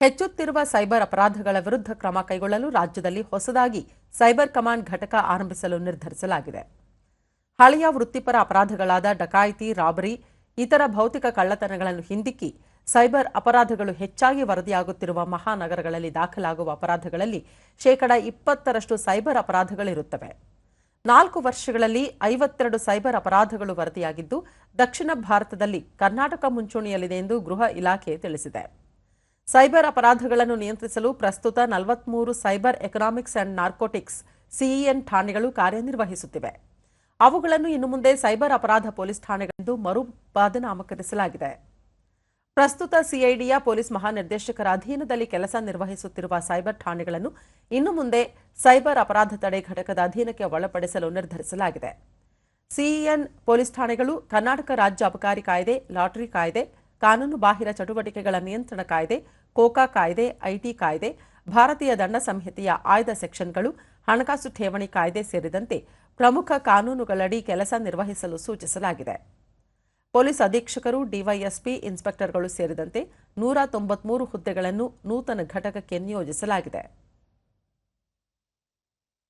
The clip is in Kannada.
ಹೆಚ್ಚುತ್ತಿರುವ ಸೈಬರ್ ಅಪರಾಧಗಳ ವಿರುದ್ಧ ಕ್ರಮ ಕೈಗೊಳ್ಳಲು ರಾಜ್ಯದಲ್ಲಿ ಹೊಸದಾಗಿ ಸೈಬರ್ ಕಮಾಂಡ್ ಘಟಕ ಆರಂಭಿಸಲು ನಿರ್ಧರಿಸಲಾಗಿದೆ. ಹಳೆಯ ವೃತ್ತಿಪರ ಅಪರಾಧಗಳಾದ ಡಕಾಯಿತಿ, ರಾಬರಿ, ಇತರ ಭೌತಿಕ ಕಳ್ಳತನಗಳನ್ನು ಹಿಂದಿಕ್ಕಿ ಸೈಬರ್ ಅಪರಾಧಗಳು ಹೆಚ್ಚಾಗಿ ವರದಿಯಾಗುತ್ತಿರುವ ಮಹಾನಗರಗಳಲ್ಲಿ ದಾಖಲಾಗುವ ಅಪರಾಧಗಳಲ್ಲಿ ಶೇಕಡ ಇಪ್ಪತ್ತರಷ್ಟು ಸೈಬರ್ ಅಪರಾಧಗಳಿರುತ್ತವೆ. ನಾಲ್ಕು ವರ್ಷಗಳಲ್ಲಿ ಐವತ್ತೆರಡು ಸೈಬರ್ ಅಪರಾಧಗಳು ವರದಿಯಾಗಿದ್ದು, ದಕ್ಷಿಣ ಭಾರತದಲ್ಲಿ ಕರ್ನಾಟಕ ಮುಂಚೂಣಿಯಲ್ಲಿದೆ ಎಂದು ಗೃಹ ಇಲಾಖೆ ತಿಳಿಸಿದೆ. ಸೈಬರ್ ಅಪರಾಧಗಳನ್ನು ನಿಯಂತ್ರಿಸಲು ಪ್ರಸ್ತುತ ನಲವತ್ಮೂರು cyber economics and narcotics CEN ಠಾಣೆಗಳು ಕಾರ್ಯನಿರ್ವಹಿಸುತ್ತಿವೆ. ಅವುಗಳನ್ನು ಇನ್ನು ಮುಂದೆ ಸೈಬರ್ ಅಪರಾಧ ಪೊಲೀಸ್ ಠಾಣೆಗಳೆಂದು ಮರುಪಾದನಾಮಕರಿಸಲಾಗಿದೆ. ಪ್ರಸ್ತುತ ಸಿಐಡಿಯ ಪೊಲೀಸ್ ಮಹಾನಿರ್ದೇಶಕರ ಅಧೀನದಲ್ಲಿ ಕೆಲಸ ನಿರ್ವಹಿಸುತ್ತಿರುವ ಸೈಬರ್ ಠಾಣೆಗಳನ್ನು ಇನ್ನು ಮುಂದೆ ಸೈಬರ್ ಅಪರಾಧ ತಡೆ ಘಟಕದ ಅಧೀನಕ್ಕೆ ಒಳಪಡಿಸಲು ನಿರ್ಧರಿಸಲಾಗಿದೆ. ಸಿಇಎನ್ ಪೊಲೀಸ್ ಠಾಣೆಗಳು ಕರ್ನಾಟಕ ರಾಜ್ಯ ಅಬಕಾರಿ ಕಾಯ್ದೆ, ಲಾಟರಿ ಕಾಯ್ದೆ ಕಾನೂನು ಬಾಹಿರ ಚಟುವಟಿಕೆಗಳ ನಿಯಂತ್ರಣ ಕಾಯ್ದೆ, ಕೋಕಾ ಕಾಯ್ದೆ, ಐಟಿ ಕಾಯ್ದೆ, ಭಾರತೀಯ ದಂಡ ಸಂಹಿತೆಯ ಆಯ್ದ ಸೆಕ್ಷನ್ಗಳು, ಹಣಕಾಸು ಠೇವಣಿ ಕಾಯ್ದೆ ಸೇರಿದಂತೆ ಪ್ರಮುಖ ಕಾನೂನುಗಳಡಿ ಕೆಲಸ ನಿರ್ವಹಿಸಲು ಸೂಚಿಸಲಾಗಿದೆ. ಪೊಲೀಸ್ ಅಧೀಕ್ಷಕರು ಡಿವೈಎಸ್ಪಿ ಇನ್ಸ್ಪೆಕ್ಟರ್ಗಳು ಸೇರಿದಂತೆ ನೂರ ತೊಂಬತ್ಮೂರು ಹುದ್ದೆಗಳನ್ನು ನೂತನ ಘಟಕಕ್ಕೆ ನಿಯೋಜಿಸಲಾಗಿದೆ.